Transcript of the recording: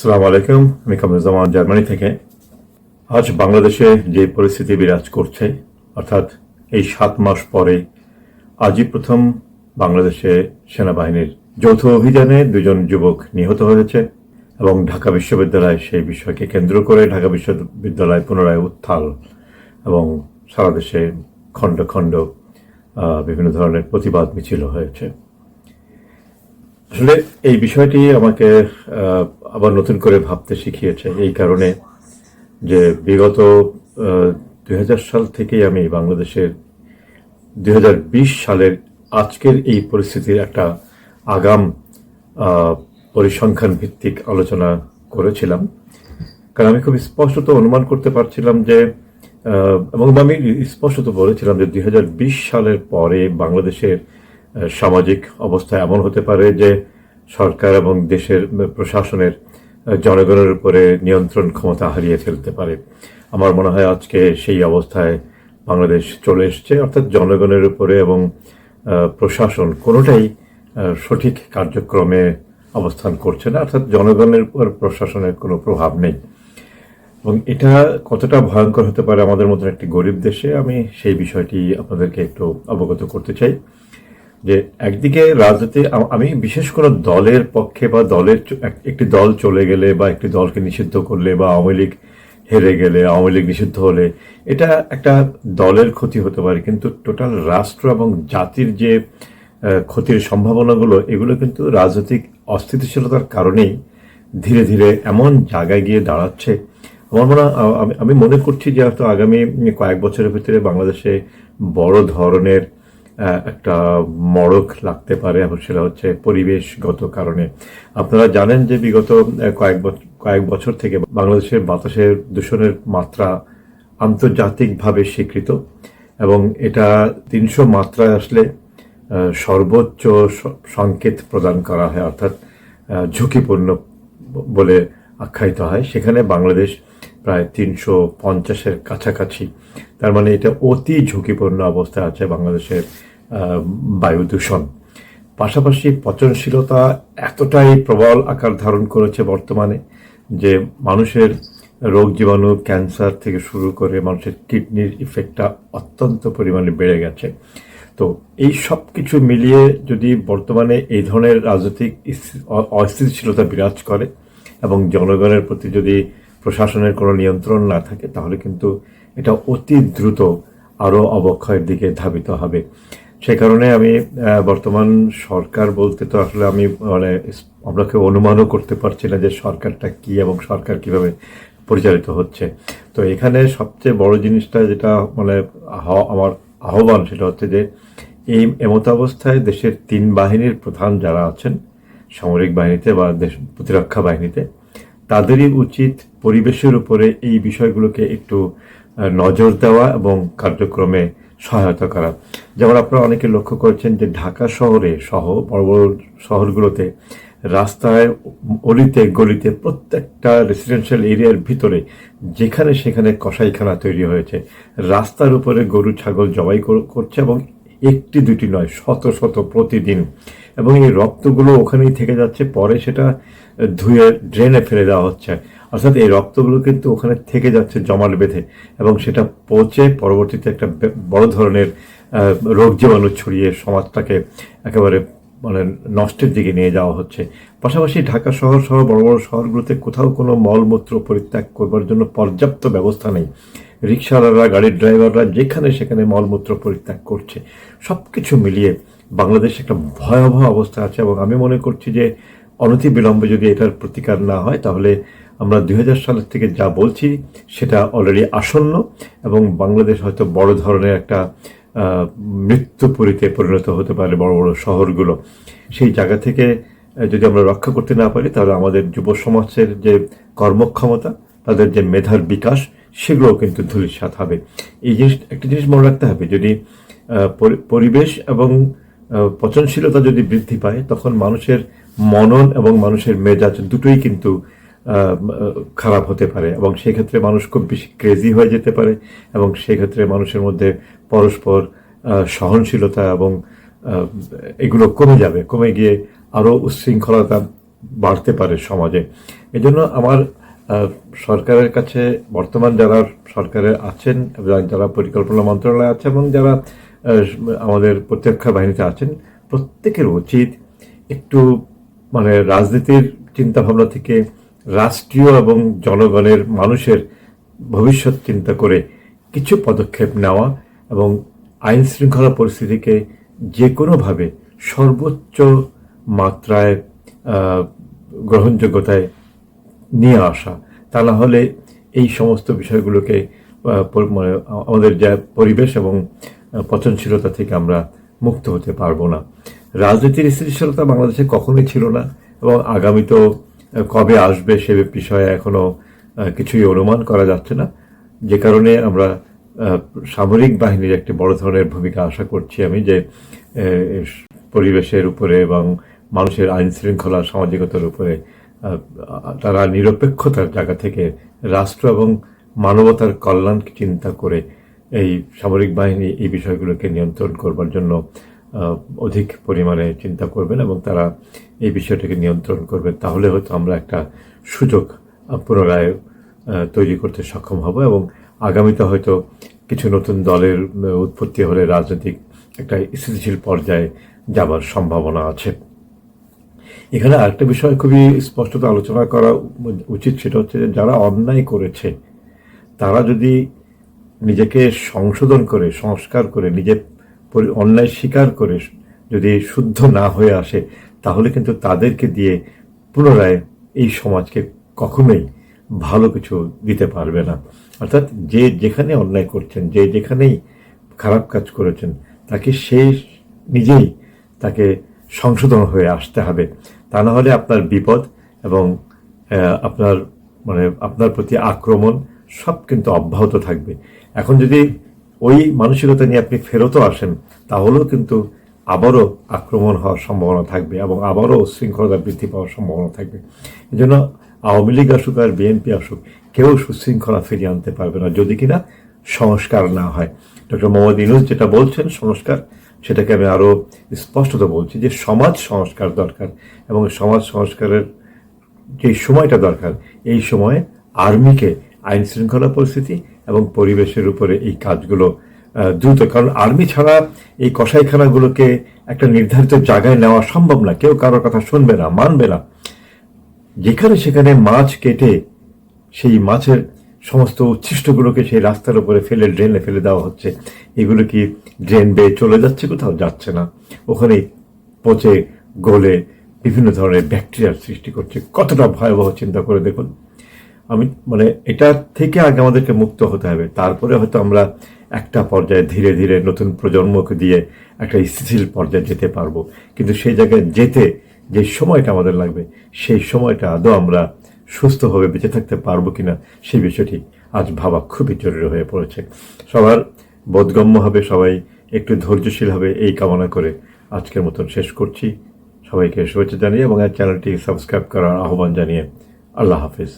সালাম আলাইকুম। আমি কামরুজ্জামান জার্মানি থেকে। আজ বাংলাদেশে যে পরিস্থিতি বিরাজ করছে, অর্থাৎ এই সাত মাস পরে আজই প্রথম বাংলাদেশে সেনাবাহিনীর যৌথ অভিযানে দুজন যুবক নিহত হয়েছে এবং ঢাকা বিশ্ববিদ্যালয় সেই বিষয়কে কেন্দ্র করে ঢাকা বিশ্ববিদ্যালয় পুনরায় উত্থাল এবং সারা দেশে খণ্ড খণ্ড বিভিন্ন ধরনের প্রতিবাদ মিছিল হয়েছে। আসলে এই বিষয়টি আমাকে আবার নতুন করে ভাবতে শিখিয়েছে। এই কারণে যে বিগত দু হাজার সাল থেকেই আমি বাংলাদেশের দু হাজার বিশ সালের আজকের এই পরিস্থিতির একটা আগাম পরিসংখ্যান ভিত্তিক আলোচনা করেছিলাম। কারণ আমি খুব স্পষ্টত অনুমান করতে পারছিলাম যে এবং আমি স্পষ্টত বলেছিলাম যে দুই হাজার বিশ সালের পরে বাংলাদেশের সামাজিক অবস্থা এমন হতে পারে যে সরকার এবং দেশের প্রশাসনের জনগণের উপরে নিয়ন্ত্রণ ক্ষমতা হারিয়ে ফেলতে পারে। আমার মনে হয় আজকে সেই অবস্থায় বাংলাদেশ চলে এসছে। অর্থাৎ জনগণের উপরে এবং প্রশাসন কোনোটাই সঠিক কার্যক্রমে অবস্থান করছে না। অর্থাৎ জনগণের উপর প্রশাসনের কোনো প্রভাব নেই। এবং এটা কতটা ভয়ঙ্কর হতে পারে আমাদের মতন একটি গরিব দেশে, আমি সেই বিষয়টি আপনাদেরকে একটু অবগত করতে চাই। যে একদিকে রাজনীতি, আমি বিশেষ কোনো দলের পক্ষে বা দলের এক- একটি দল চলে গেলে বা একটি দলকে নিষিদ্ধ করলে বা আওয়ামী লীগ হেরে গেলে, আওয়ামী লীগ নিষিদ্ধ হলে, এটা একটা দলের ক্ষতি হতে পারে। কিন্তু টোটাল রাষ্ট্র এবং জাতির যে ক্ষতির সম্ভাবনাগুলো, এগুলো কিন্তু রাজনৈতিক অস্থিতিশীলতার কারণেই ধীরে ধীরে এমন জায়গায় গিয়ে দাঁড়াচ্ছে। আমার মনে আমি- মনে করছি যে হয়তো আগামী কয়েক বছরের ভিতরে বাংলাদেশে বড় ধরনের একটা মড়ক লাগতে পারে, এবং সেটা হচ্ছে পরিবেশগত কারণে। আপনারা জানেন যে বিগত কয়েক কয়েক বছর থেকে বাংলাদেশের বাতাসের দূষণের মাত্রা আন্তর্জাতিকভাবে স্বীকৃত, এবং এটা তিনশো মাত্রায় আসলে সর্বোচ্চ সংকেত প্রদান করা হয়, অর্থাৎ ঝুঁকিপূর্ণ বলে আখ্যায়িত হয়। সেখানে বাংলাদেশ প্রায় তিনশো পঞ্চাশের কাছাকাছি। তার মানে এটা অতি ঝুঁকিপূর্ণ অবস্থায় আছে বাংলাদেশের বায়ু দূষণ পাশাপাশি পচনশীলতা এতটাই প্রবল আকার ধারণ করেছে বর্তমানে যে মানুষের রোগ জীবাণু, ক্যান্সার থেকে শুরু করে মানুষের কিডনির ইফেক্টটা অত্যন্ত পরিমাণে বেড়ে গেছে। তো এই সব কিছু মিলিয়ে যদি বর্তমানে এই ধরনের রাজনৈতিক অস্থিতিশীলতা বিরাজ করে এবং জনগণের প্রতি যদি প্রশাসনের কোনো নিয়ন্ত্রণ না থাকে, তাহলে কিন্তু এটা অতি দ্রুত আরও অবক্ষয়ের দিকে ধাবিত হবে। সে কারণে আমি বর্তমান সরকার বলতে তো আসলে আমি মানে কেউ অনুমানও করতে পারছি না যে সরকারটা কি এবং সরকার কীভাবে পরিচালিত হচ্ছে। তো এখানে সবচেয়ে বড় জিনিসটা যেটা মানে আমার আহ্বান সেটা হচ্ছে যে, এই এমতাবস্থায় দেশের তিন বাহিনীর প্রধান যারা আছেন, সামরিক বাহিনীতে বা দেশ প্রতিরক্ষা বাহিনীতে, তাদেরই উচিত পরিবেশের উপরে এই বিষয়গুলোকে একটু নজর দেওয়া এবং কার্যক্রমে সহায়তা করা। যেমন আপনারা অনেকে লক্ষ্য করছেন যে ঢাকা শহরে সহ বড় বড় শহরগুলোতে রাস্তায় অলিতে গলিতে প্রত্যেকটা রেসিডেন্সিয়াল এরিয়ার ভিতরে যেখানে সেখানে কসাইখানা তৈরি হয়েছে। রাস্তার উপরে গরু, ছাগল জবাই করছে এবং একটি দুটি নয়, শত শত প্রতিদিন এবং এই রক্তগুলো ওখানেই থেকে যাচ্ছে, পরে সেটা ধুয়ে ড্রেনে ফেলে দেওয়া হচ্ছে। অর্থাৎ এই রক্তগুলো কিন্তু ওখানে থেকে যাচ্ছে জমাট বেঁধে এবং সেটা পচে পরবর্তীতে একটা বড় ধরনের রোগ জীবাণু ছড়িয়ে সমাজটাকে একেবারে মানে নষ্টের দিকে নিয়ে যাওয়া হচ্ছে। পাশাপাশি ঢাকা শহর সহ বড় বড় শহরগুলোতে কোথাও কোনো মলমূত্র পরিত্যাগ করবার জন্য পর্যাপ্ত ব্যবস্থা নেই। রিক্সাওয়ালারা গাড়ির ড্রাইভাররা যেখানে সেখানে মলমূত্র পরিত্যাগ করছে। সব কিছু মিলিয়ে বাংলাদেশ একটা ভয়াবহ অবস্থা আছে এবং আমি মনে করছি যে অনতি বিলম্বে যদি এটার প্রতিকার না হয় তাহলে আমরা দু হাজার সালের থেকে যা বলছি সেটা অলরেডি আসন্ন এবং বাংলাদেশ হয়তো বড় ধরনের একটা আহ, মৃত্যুপুরীতে পরিণত হতে পারে বড় বড় শহরগুলো। সেই জায়গা থেকে যদি আমরা রক্ষা করতে না পারি তাহলে আমাদের যুব সমাজের যে কর্মক্ষমতা তাদের যে মেধার বিকাশ সেগুলোও কিন্তু ধূলিসাৎ হবে। এই জিনিস একটা জিনিস মনে রাখতে হবে যদি পরিবেশ এবং পচনশীলতা যদি বৃদ্ধি পায়, তখন মানুষের মনন এবং মানুষের মেজাজ দুটোই কিন্তু খারাপ হতে পারে। এবং সেক্ষেত্রে মানুষ খুব বেশি ক্রেজি হয়ে যেতে পারে এবং সেক্ষেত্রে মানুষের মধ্যে পরস্পর সহনশীলতা এবং এগুলো কমে যাবে। কমে গিয়ে আরও উচ্ছৃঙ্খলতা বাড়তে পারে সমাজে। এজন্য আমার সরকারের কাছে বর্তমান যারা সরকারে আছেন যারা পরিকল্পনা মন্ত্রণালয়ে আছে এবং যারা আমাদের প্রত্যক্ষা বাহিনীতে আছেন। প্রত্যেকের উচিত একটু মানে রাজনীতির চিন্তাভাবনা থেকে রাষ্ট্রীয় এবং জনগণের মানুষের ভবিষ্যৎ চিন্তা করে কিছু পদক্ষেপ নেওয়া এবং আইন শৃঙ্খলা পরিস্থিতিকে যে কোনোভাবে সর্বোচ্চ মাত্রায় গ্রহণযোগ্যতায় নিয়ে আসা। তা না হলে এই সমস্ত বিষয়গুলোকে মানে আমাদের যা পরিবেশ এবং পচনশীলতা থেকে আমরা মুক্ত হতে পারব না। রাজনীতির স্থিতিশীলতা বাংলাদেশে কখনোই ছিল না এবং আগামী তো কবে আসবে সে বিষয়ে এখনও আহ, কিছুই অনুমান করা যাচ্ছে না। যে কারণে আমরা সামরিক বাহিনীর একটি বড় ধরনের ভূমিকা আশা করছি আমি যে পরিবেশের উপরে এবং মানুষের আইন শৃঙ্খলা সামাজিকতার উপরে তারা নিরপেক্ষতার জায়গা থেকে রাষ্ট্র এবং মানবতার কল্যাণ চিন্তা করে এই সামরিক বাহিনী এই বিষয়গুলোকে নিয়ন্ত্রণ করবার জন্য অধিক পরিমাণে চিন্তা করবেন এবং তারা এই বিষয়টাকে নিয়ন্ত্রণ করবেন। তাহলে হয়তো আমরা একটা সুযোগ পুনরায় তৈরি করতে সক্ষম হব এবং আগামীতে হয়তো কিছু নতুন দলের উৎপত্তি হলে রাজনৈতিক একটা স্থিতিশীল পর্যায়ে যাবার সম্ভাবনা আছে। এখানে আরেকটা বিষয় খুবই স্পষ্টত আলোচনা করা উচিত, সেটা হচ্ছে যারা অন্যায় করেছে, তারা যদি নিজেকে সংশোধন করে, সংস্কার করে নিজের অন্যায় স্বীকার করে যদি শুদ্ধ না হয়ে আসে, তাহলে কিন্তু তাদেরকে দিয়ে পুনরায় এই সমাজকে কখনোই ভালো কিছু দিতে পারবে না। অর্থাৎ যে যেখানে অন্যায় করছেন, যে যেখানেই খারাপ কাজ করেছেন, তাকে সে নিজেই তাকে সংশোধন হয়ে আসতে হবে। তা না হলে আপনার বিপদ এবং আপনার মানে আপনার প্রতি আক্রমণ সব কিন্তু অব্যাহত থাকবে। এখন যদি ওই মানসিকতা নিয়ে আপনি ফেরতও আসেন, তাহলেও কিন্তু আবারও আক্রমণ হওয়ার সম্ভাবনা থাকবে এবং আবারও শৃঙ্খলতা বৃদ্ধি পাওয়ার সম্ভাবনা থাকবে। এই জন্য আওয়ামী লীগ আসুক আর বিএনপি আসুক, কেউ সুশৃঙ্খলা ফিরিয়ে আনতে পারবে না যদি কিনা সংস্কার না হয়। ডক্টর মোহাম্মদ ইনুস যেটা বলছেন, সংস্কার, সেটাকে আমি আরও স্পষ্টত বলছি যে সমাজ সংস্কার দরকার এবং সমাজ সংস্কারের যে সময়টা দরকার, এই সময়ে আর্মিকে আইন শৃঙ্খলা পরিস্থিতি এবং পরিবেশের উপরে এই কাজগুলো দ্রুত। কারণ আর্মি ছাড়া এই কসাইখানাগুলোকে একটা নির্ধারিত জায়গায় নেওয়া সম্ভব না। কেউ কারোর কথা শুনবে না, মানবে না। যেখানে সেখানে মাছ কেটে সেই মাছের সমস্ত উচ্ছিষ্টগুলোকে সেই রাস্তার উপরে ফেলে, ড্রেনে ফেলে দেওয়া হচ্ছে। এগুলো কি ড্রেন বেয়ে চলে যাচ্ছে, কোথাও যাচ্ছে না। ওখানেই পচে গলে বিভিন্ন ধরনের ব্যাকটেরিয়ার সৃষ্টি করছে। কতটা ভয়াবহ চিন্তা করে দেখুন। আমি মানে এটা থেকে আগে আমাদেরকে মুক্ত হতে হবে। তারপরে হয়তো আমরা একটা পর্যায়ে ধীরে ধীরে নতুন প্রজন্মকে দিয়ে একটা স্থিতিশীল পর্যায়ে যেতে পারব। কিন্তু সেই জায়গায় যেতে যে সময়টা আমাদের লাগবে, সেই সময়টা আদৌ আমরা সুস্থভাবে বেঁচে থাকতে পারব কিনা, সেই বিষয়টি আজ ভাবা খুবই জরুরি হয়ে পড়েছে। সবার বোধগম্য হবে, সবাই একটু ধৈর্যশীল হবে, এই কামনা করে আজকের মতন শেষ করছি। সবাইকে শুভেচ্ছা জানিয়ে এবং চ্যানেলটি সাবস্ক্রাইব করার আহ্বান জানিয়ে আল্লাহ হাফিজ।